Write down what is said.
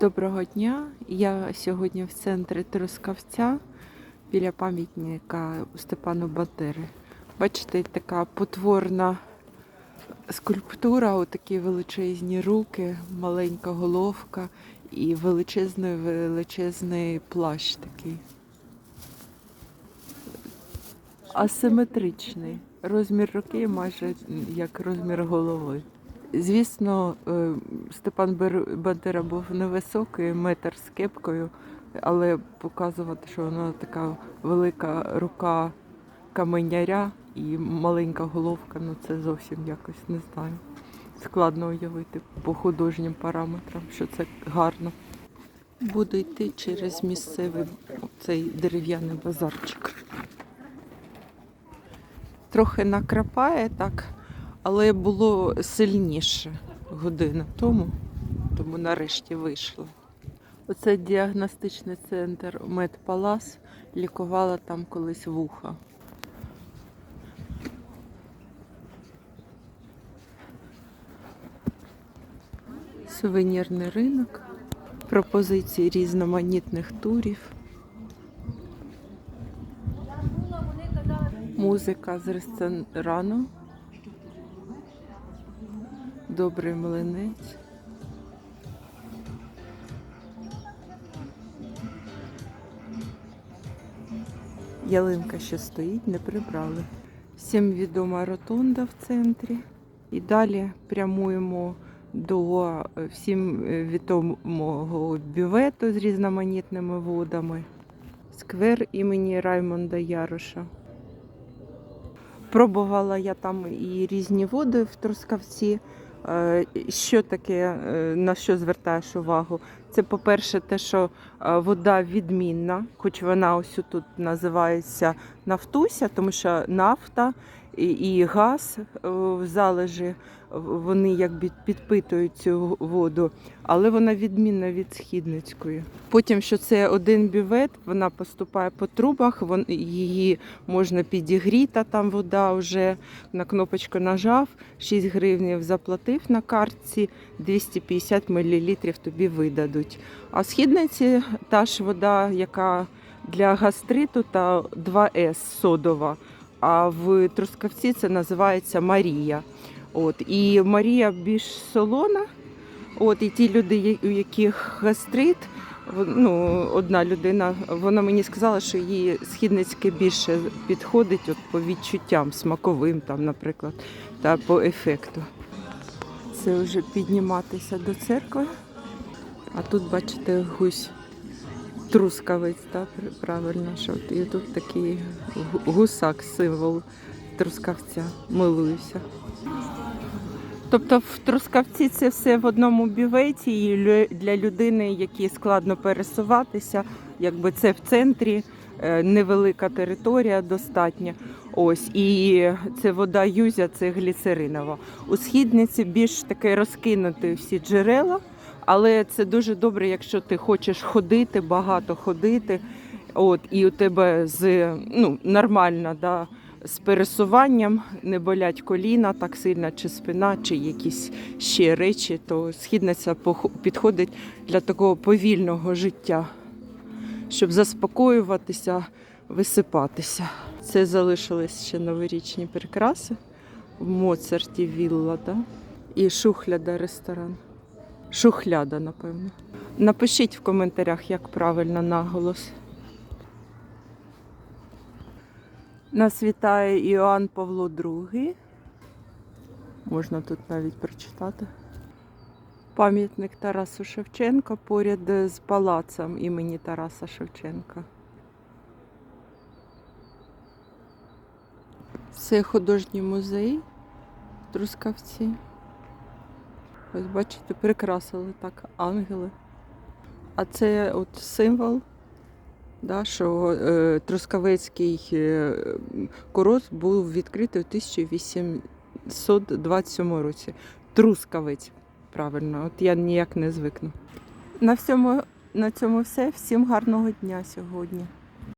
Доброго дня. Я сьогодні в центрі Трускавця біля пам'ятника Степану Батири. Бачите, така потворна скульптура, отакі величезні руки, маленька головка і величезний величезний плащ такий. Асиметричний. Розмір руки майже як розмір голови. Звісно, е, Степан Бандера був невисокий, метр з кепкою, але показувати, що вона така велика рука каменяря і маленька головка, ну це зовсім якось не знаю. Складно уявити по художнім параметрам, що це гарно. Буду йти через місцевий цей дерев'яний базарчик. Трохи накрапає так, але було сильніше година тому, тому нарешті вийшла. Оце діагностичний центр Медпалас. Лікувала там колись вуха. Сувенірний ринок, пропозиції різноманітних турів. Музика з ресторану. Добрий млинець. Ялинка ще стоїть, не прибрали. Всім відома ротонда в центрі. І далі прямуємо до е, всім е, відомого бювету з різноманітними водами. Сквер імені Раймонда Яроша. Пробувала я там і різні води в Трускавці. Е, Що таке, е, на що звертаєш увагу? Це, по-перше, те, що е, вода відмінна, хоч вона ось тут називається нафтуся, тому що нафта і, газ е, в залежі вони якби підпитують цю воду, але вона відмінна від східницької. Потім, що це один бювет, вона поступає по трубах, її можна підігріти, там вода вже на кнопочку нажав, 6 гривнів заплатив на картці, 250 мл тобі видадуть. А східниці та ж вода, яка для гастриту та 2С содова. А в Трускавці це називається Марія. От і Марія більш солона. От і ті люди, у яких гастрит, ну, одна людина, вона мені сказала, що їй східницьке більше підходить от по відчуттям смаковим, там, наприклад, та по ефекту. Це вже підніматися до церкви. А тут, бачите, гусь трускавець, так, правильно, що і тут такий гусак, символ трускавця. Милуюся. Тобто в Трускавці це все в одному бюветі і для людини, якій складно пересуватися, якби це в центрі, е, невелика територія достатня. Ось і це вода юзя, це гліцеринова. У східниці більш таке розкинути всі джерела, але це дуже добре, якщо ти хочеш ходити, багато ходити. От, і у тебе з ну, нормально, да, з пересуванням не болять коліна так сильно, чи спина, чи якісь ще речі, то східниця підходить для такого повільного життя, щоб заспокоюватися, висипатися. Це залишились ще новорічні прикраси в Моцарті Вілла, да? і шухляда ресторан. Шухляда, напевно. Напишіть в коментарях, як правильно наголос. Нас вітає Іоанн Павло II. Можна тут навіть прочитати. Пам'ятник Тарасу Шевченка поряд з палацем імені Тараса Шевченка. Це художній музей в Трускавці. Ось бачите, прикрасили так ангели. А це от символ да, що е, Трускавецький е, курорт був відкритий у 1827 році. Трускавець, правильно, от я ніяк не звикну. На всьому на цьому все. Всім гарного дня сьогодні.